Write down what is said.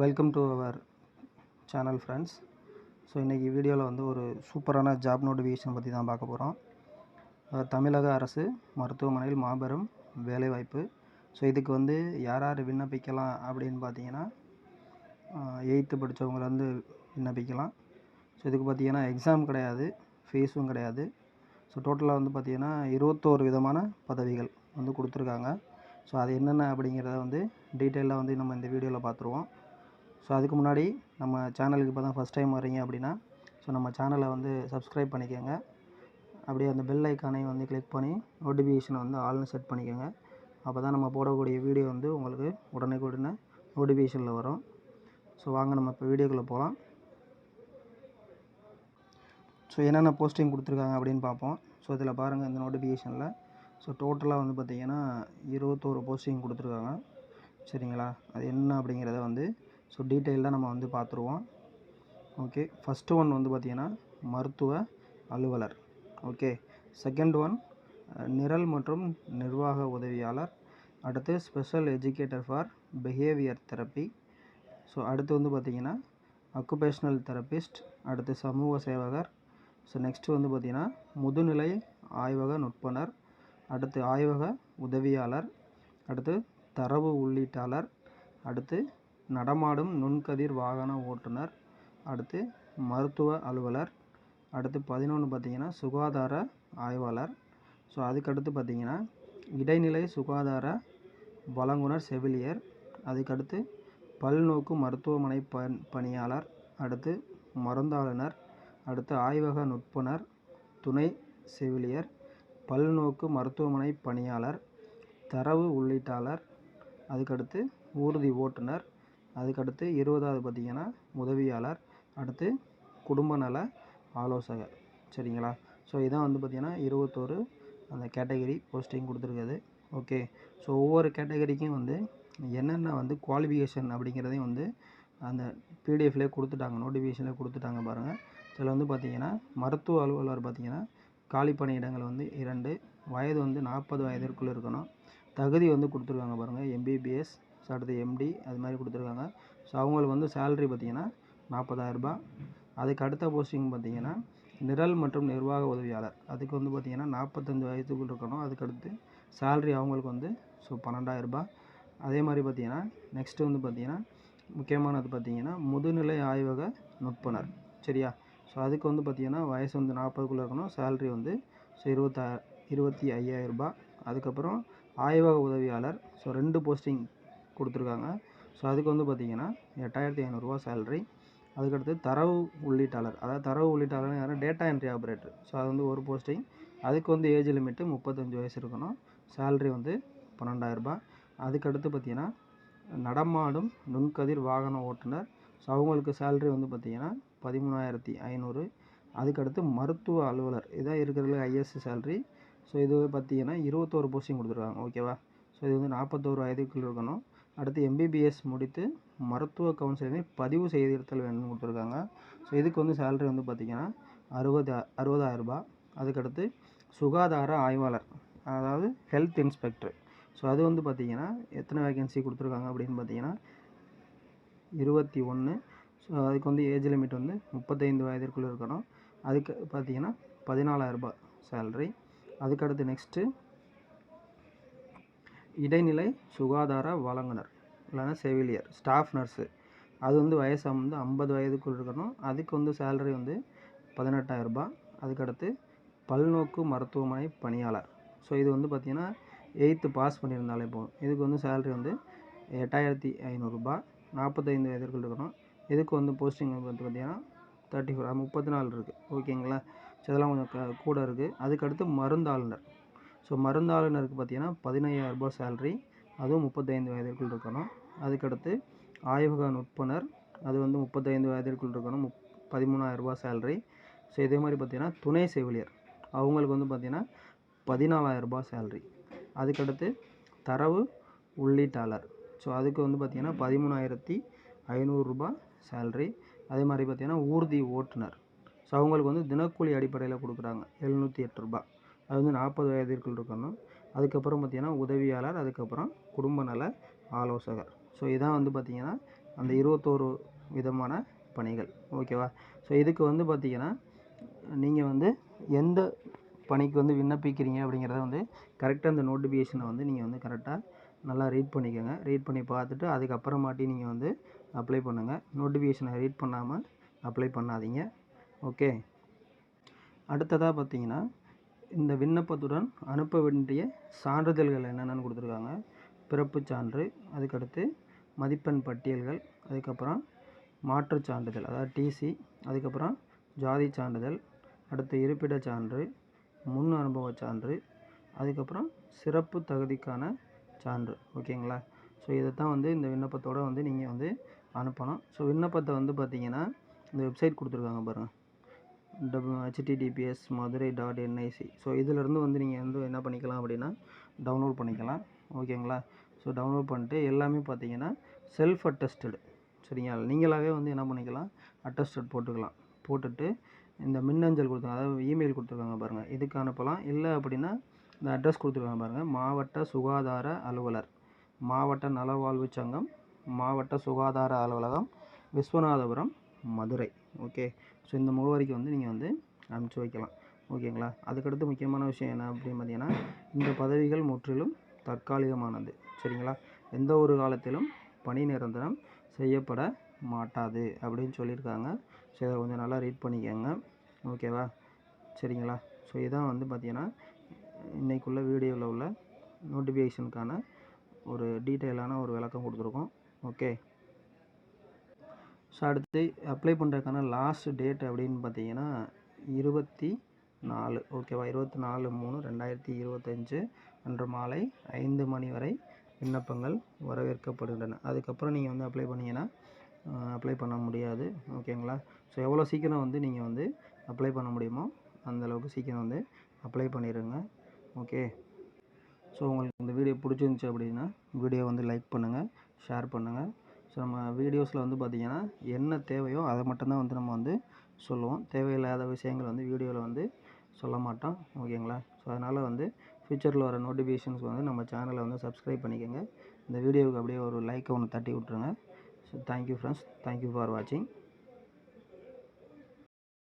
Welcome to our channel friends so இன்றைக்கி வீடியோவில் வந்து ஒரு சூப்பரான ஜாப் நோட்டிஃபிகேஷன் பற்றி தான் பார்க்க போகிறோம் தமிழக அரசு மருத்துவமனையில் மாபெரும் வேலைவாய்ப்பு. ஸோ இதுக்கு வந்து யார் யார் விண்ணப்பிக்கலாம் அப்படின்னு பார்த்தீங்கன்னா எயித்து படித்தவங்கலேருந்து விண்ணப்பிக்கலாம். ஸோ இதுக்கு பார்த்தீங்கன்னா எக்ஸாம் கிடையாது ஃபீஸும் கிடையாது. ஸோ டோட்டலாக வந்து பார்த்தீங்கன்னா இருபத்தோரு விதமான பதவிகள் வந்து கொடுத்துருக்காங்க. ஸோ அது என்னென்ன அப்படிங்கிறத வந்து டீட்டெயிலாக வந்து நம்ம இந்த வீடியோவில் பார்த்துருவோம். ஸோ அதுக்கு முன்னாடி நம்ம சேனலுக்கு இப்போ தான் ஃபஸ்ட் டைம் வரீங்க அப்படின்னா ஸோ நம்ம சேனலை வந்து சப்ஸ்கிரைப் பண்ணிக்கோங்க. அப்படியே அந்த பெல் ஐக்கானையும் வந்து கிளிக் பண்ணி நோட்டிஃபிகேஷனை வந்து ஆல்னு செட் பண்ணிக்கோங்க. அப்போ தான் நம்ம போடக்கூடிய வீடியோ வந்து உங்களுக்கு உடனே நோட்டிஃபிகேஷனில் வரும். ஸோ வாங்க நம்ம இப்போ வீடியோக்குள்ளே போகலாம் ஸோ என்னென்ன போஸ்டிங் கொடுத்துருக்காங்க அப்படின்னு பார்ப்போம். ஸோ இதில் பாருங்கள் இந்த நோட்டிஃபிகேஷனில் ஸோ டோட்டலாக வந்து பார்த்திங்கன்னா இருபத்தோரு போஸ்டிங் கொடுத்துருக்காங்க. சரிங்களா? அது என்ன அப்படிங்கிறத வந்து ஸோ டீட்டெயிலாக நம்ம வந்து பார்த்துருவோம். ஓகே ஃபஸ்ட்டு ஒன் வந்து பார்த்திங்கன்னா மருத்துவ அலுவலர். ஓகே செகண்ட் ஒன் நிரல் மற்றும் நிர்வாக உதவியாளர். அடுத்து special educator for behaviour therapy so அடுத்து வந்து பார்த்திங்கன்னா அக்குபேஷ்னல் தெரபிஸ்ட் அடுத்து சமூக சேவகர். ஸோ நெக்ஸ்ட்டு வந்து பார்த்திங்கன்னா முதுநிலை ஆய்வக நுட்பனர். அடுத்து ஆய்வக உதவியாளர். அடுத்து தரவு உள்ளீட்டாளர். அடுத்து நடமாடும் நுண்கதிர் வாகன ஓட்டுநர். அடுத்து மருத்துவ அலுவலர். அடுத்து பதினொன்று பார்த்திங்கன்னா சுகாதார ஆய்வாளர். ஸோ அதுக்கடுத்து பார்த்திங்கன்னா இடைநிலை சுகாதார வழங்குனர் செவிலியர். அதுக்கடுத்து பல்நோக்கு மருத்துவமனை பண் பணியாளர். அடுத்து மருந்தாளுநர். அடுத்து ஆய்வக நுட்பனர் துணை செவிலியர். பல்நோக்கு மருத்துவமனை பணியாளர் தரவு உள்ளீட்டாளர். அதுக்கடுத்து ஊர்தி ஓட்டுநர். அதுக்கடுத்து இருபதாவது பார்த்திங்கன்னா உதவியாளர் அடுத்து குடும்ப நல ஆலோசகர். சரிங்களா? ஸோ இதான் வந்து பார்த்திங்கன்னா இருபத்தோரு அந்த கேட்டகரி போஸ்டிங் கொடுத்துருக்குது. ஓகே ஸோ ஒவ்வொரு கேட்டகரிக்கும் வந்து என்னென்ன வந்து குவாலிஃபிகேஷன் அப்படிங்கிறதையும் வந்து அந்த பிடிஎஃப்லேயே கொடுத்துட்டாங்க நோட்டிஃபிகேஷனில் கொடுத்துட்டாங்க பாருங்கள் இதில் வந்து பார்த்திங்கன்னா மருத்துவ அலுவலர் பார்த்திங்கன்னா காலி பணியிடங்கள் வந்து இரண்டு வயது வந்து நாற்பது வயதிற்குள்ளே இருக்கணும். தகுதி வந்து கொடுத்துருக்காங்க பாருங்கள் எம்பிபிஎஸ் ஸோ அடுத்து எம்டி அது மாதிரி கொடுத்துருக்காங்க. ஸோ அவங்களுக்கு வந்து சேலரி பார்த்திங்கன்னா நாற்பதாயிரரூபா அதுக்கு அடுத்த போஸ்டிங் பார்த்திங்கன்னா நிரல் மற்றும் நிர்வாக உதவியாளர். அதுக்கு வந்து பார்த்திங்கன்னா நாற்பத்தஞ்சு வயதுக்குள் இருக்கணும். அதுக்கடுத்து சேல்ரி அவங்களுக்கு வந்து ஸோ பன்னெண்டாயிரரூபா அதே மாதிரி பார்த்திங்கன்னா நெக்ஸ்ட்டு வந்து பார்த்திங்கன்னா முக்கியமானது பார்த்திங்கன்னா முதுநிலை ஆய்வக நுட்பனர். சரியா? ஸோ அதுக்கு வந்து பார்த்திங்கன்னா வயசு வந்து நாற்பதுக்குள்ளே இருக்கணும். சேல்ரி வந்து ஸோ இருபத்தா இருபத்தி ஐயாயிரரூபா அதுக்கப்புறம் ஆய்வக உதவியாளர். ஸோ ரெண்டு போஸ்டிங் கொடுத்துருக்காங்க. ஸோ அதுக்கு வந்து பார்த்திங்கன்னா எட்டாயிரத்தி ஐநூறுரூவா சேல்ரி அதுக்கடுத்து தரவு உள்ளீட்டாளர். அதாவது தரவு உள்ளீட்டாளர்னு யாரும் டேட்டா என்ட்ரி ஆப்ரேட்டர் ஸோ அது வந்து ஒரு போஸ்டிங் அதுக்கு வந்து ஏஜ் லிமிட்டு முப்பத்தஞ்சு வயசு இருக்கணும். சேல்ரி வந்து பன்னெண்டாயிரரூபா. அதுக்கடுத்து பார்த்திங்கன்னா நடமாடும் நுண்கதிர் வாகன ஓட்டுநர். ஸோ அவங்களுக்கு சேல்ரி வந்து பார்த்திங்கன்னா பதிமூணாயிரத்தி ஐநூறு. அதுக்கடுத்து மருத்துவ அலுவலர். இதான் இருக்கிறதுல ஐஎஸ்சி சேல்ரி ஸோ இது பார்த்திங்கன்னா இருபத்தோரு போஸ்டிங் கொடுத்துருக்காங்க. ஓகேவா ஸோ இது வந்து நாற்பத்தோரு வயதுக்குள் இருக்கணும். அடுத்து எம்பிபிஎஸ் முடித்து மருத்துவ கவுன்சிலிங்கில் பதிவு செய்திருத்தல் வேணும்னு கொடுத்துருக்காங்க. ஸோ இதுக்கு வந்து சேலரி வந்து பார்த்திங்கன்னா அறுபது அறுபதாயிரரூபா அதுக்கடுத்து சுகாதார ஆய்வாளர் அதாவது ஹெல்த் இன்ஸ்பெக்டர் ஸோ அது வந்து பார்த்திங்கன்னா எத்தனை வேகன்சி கொடுத்துருக்காங்க அப்படின்னு பார்த்தீங்கன்னா இருபத்தி ஒன்று ஸோ அதுக்கு வந்து ஏஜ் லிமிட் வந்து முப்பத்தைந்து வயதிற்குள்ளே இருக்கணும். அதுக்கு பார்த்தீங்கன்னா பதினாலாயிரரூபா சேல்ரி அதுக்கடுத்து நெக்ஸ்ட்டு இடைநிலை சுகாதார வழங்குனர் இல்லைன்னா செவிலியர் ஸ்டாஃப் நர்ஸு அது வந்து வயசு வந்து ஐம்பது வயதுக்குள் இருக்கணும். அதுக்கு வந்து சேலரி வந்து பதினெட்டாயிரரூபா அதுக்கடுத்து பல்நோக்கு மருத்துவமனை பணியாளர். ஸோ இது வந்து பார்த்திங்கன்னா எயித்து பாஸ் பண்ணியிருந்தாலே போதும். இதுக்கு வந்து சேலரி வந்து எட்டாயிரத்தி ஐநூறுரூபா நாற்பத்தைந்து வயதிற்குள் இருக்கணும். இதுக்கு வந்து போஸ்டிங் வந்து பார்த்திங்கன்னா தேர்ட்டி ஃபோர் முப்பத்தி நாலு இருக்குது ஓகேங்களா ஸோ இதெல்லாம் கொஞ்சம் கூட இருக்குது அதுக்கடுத்து மருந்தாளுநர். ஸோ மருந்தாளுநருக்கு பார்த்திங்கன்னா பதினையாயிரரூபா சேல்ரி அதுவும் முப்பத்தைந்து வயதிற்குள் இருக்கணும். அதுக்கடுத்து ஆய்வக நுட்பனர் அது வந்து முப்பத்தைந்து வயதிற்குள் இருக்கணும் முப் பதிமூணாயிரரூபா சேல்ரி ஸோ இதே மாதிரி பார்த்திங்கன்னா துணை செவிலியர் அவங்களுக்கு வந்து பார்த்திங்கன்னா பதினாலாயிரரூபா சேல்ரி அதுக்கடுத்து தரவு உள்ளீட்டாளர் ஸோ அதுக்கு வந்து பார்த்திங்கன்னா பதிமூணாயிரத்தி ஐநூறுரூபா சேல்ரி அதே மாதிரி பார்த்திங்கன்னா ஊர்தி ஓட்டுநர் ஸோ அவங்களுக்கு வந்து தினக்கூலி அடிப்படையில் கொடுக்குறாங்க எழுநூற்றி எட்டு ரூபா. அது வந்து நாற்பது வயதிற்குள் இருக்கணும். அதுக்கப்புறம் பார்த்திங்கன்னா உதவியாளர் அதுக்கப்புறம் குடும்ப நல ஆலோசகர். ஸோ இதான் வந்து பார்த்திங்கன்னா அந்த இருபத்தோரு விதமான பணிகள். ஓகேவா ஸோ இதுக்கு வந்து பார்த்திங்கன்னா நீங்கள் வந்து எந்த பணிக்கு வந்து விண்ணப்பிக்கிறீங்க அப்படிங்கிறத வந்து கரெக்டாக அந்த நோட்டிஃபிகேஷனை வந்து நீங்கள் வந்து கரெக்டாக நல்லா ரீட் பண்ணிக்கோங்க. ரீட் பண்ணி பார்த்துட்டு அதுக்கப்புறமாட்டி நீங்கள் வந்து அப்ளை பண்ணுங்கள் நோட்டிஃபிகேஷனை ரீட் பண்ணாமல் அப்ளை பண்ணாதீங்க. ஓகே அடுத்ததாக பார்த்தீங்கன்னா இந்த விண்ணப்பத்துடன் அனுப்ப வேண்டிய சான்றிதழ்கள் என்னென்னு கொடுத்துருக்காங்க. பிறப்புச் சான்று அதுக்கடுத்து மதிப்பெண் பட்டியல்கள் அதுக்கப்புறம் மாற்றுச் சான்றிதழ் அதாவது டிசி அதுக்கப்புறம் ஜாதி சான்றிதழ் அடுத்து இருப்பிடச் சான்று முன் அனுபவச் சான்று அதுக்கப்புறம் சிறப்பு தகுதிக்கான சான்று ஓகேங்களா? ஸோ இதை தான் வந்து இந்த விண்ணப்பத்தோட வந்து நீங்கள் வந்து அனுப்பணும். ஸோ விண்ணப்பத்தை வந்து பார்த்தீங்கன்னா இந்த வெப்சைட் கொடுத்துருக்காங்க பாருங்கள் டபு HTTPS Madurai dot NIC so இதிலேருந்து வந்து நீங்கள் வந்து என்ன பண்ணிக்கலாம் அப்படின்னா டவுன்லோட் பண்ணிக்கலாம். ஓகேங்களா? ஸோ டவுன்லோட் பண்ணிட்டு எல்லாமே பார்த்தீங்கன்னா செல்ஃப் அட்டஸ்டடு சரிங்களா? நீங்களாகவே வந்து என்ன பண்ணிக்கலாம் அட்டஸ்டட் போட்டுக்கலாம். போட்டுட்டு இந்த மின்னஞ்சல் கொடுத்துருங்க அதாவது இமெயில் கொடுத்துருக்காங்க பாருங்கள் இதுக்கு அனுப்பலாம். இல்லை அப்படின்னா இந்த அட்ரஸ் கொடுத்துருக்காங்க பாருங்கள் மாவட்ட சுகாதார அலுவலர். மாவட்ட நலவாழ்வு சங்கம் மாவட்ட சுகாதார அலுவலகம் விஸ்வநாதபுரம் மதுரை. ஓகே? ஸோ இந்த முகவரிக்கு வந்து நீங்கள் வந்து அனுப்பிச்சி வைக்கலாம். ஓகேங்களா? அதுக்கடுத்து முக்கியமான விஷயம் என்ன அப்படின்னு பார்த்தீங்கன்னா இந்த பதவிகள் முற்றிலும் தற்காலிகமானது. சரிங்களா? எந்த ஒரு காலத்திலும் பணி நிரந்தரம் செய்யப்பட மாட்டாது அப்படின்னு சொல்லியிருக்காங்க. ஸோ இதை கொஞ்சம் நல்லா ரீட் பண்ணிக்கோங்க. ஓகேவா? சரிங்களா? ஸோ இதான் வந்து பார்த்தீங்கன்னா இன்றைக்குள்ள வீடியோவில் உள்ள நோட்டிஃபிகேஷனுக்கான ஒரு டீட்டெயிலான ஒரு விளக்கம் கொடுத்துருக்கோம். ஓகே ஸோ அடுத்து அப்ளை பண்ணுறதுக்கான லாஸ்ட் டேட் அப்படின்னு பார்த்தீங்கன்னா இருபத்தி நாலு. ஓகேவா இருபத்தி நாலு மூணு ரெண்டாயிரத்தி இருபத்தஞ்சு அன்று மாலை ஐந்து மணி வரை விண்ணப்பங்கள் வரவேற்கப்படுகின்றன. அதுக்கப்புறம் நீங்கள் வந்து அப்ளை பண்ணிங்கன்னா அப்ளை பண்ண முடியாது. ஓகேங்களா ஸோ எவ்வளோ சீக்கிரம் வந்து நீங்கள் வந்து அப்ளை பண்ண முடியுமோ அந்தளவுக்கு சீக்கிரம் வந்து அப்ளை பண்ணிடுங்க ஓகே ஸோ உங்களுக்கு இந்த வீடியோ பிடிச்சிருந்துச்சி அப்படின்னா வீடியோ வந்து லைக் பண்ணுங்கள் ஷேர் பண்ணுங்கள் ஸோ நம்ம வீடியோஸில் வந்து பார்த்திங்கன்னா என்ன தேவையோ அதை மட்டும்தான் வந்து நம்ம வந்து சொல்லுவோம். தேவையில்லாத விஷயங்கள் வந்து வீடியோவில் வந்து சொல்ல மாட்டோம். ஓகேங்களா? ஸோ அதனால் வந்து ஃப்யூச்சரில் வர நோட்டிஃபிகேஷன்ஸ் வந்து நம்ம சேனலை வந்து சப்ஸ்கிரைப் பண்ணிக்கோங்க. இந்த வீடியோவுக்கு அப்படியே ஒரு லைக்கை ஒன்று தட்டி விட்ருங்க so thank you friends thank you for வாட்சிங்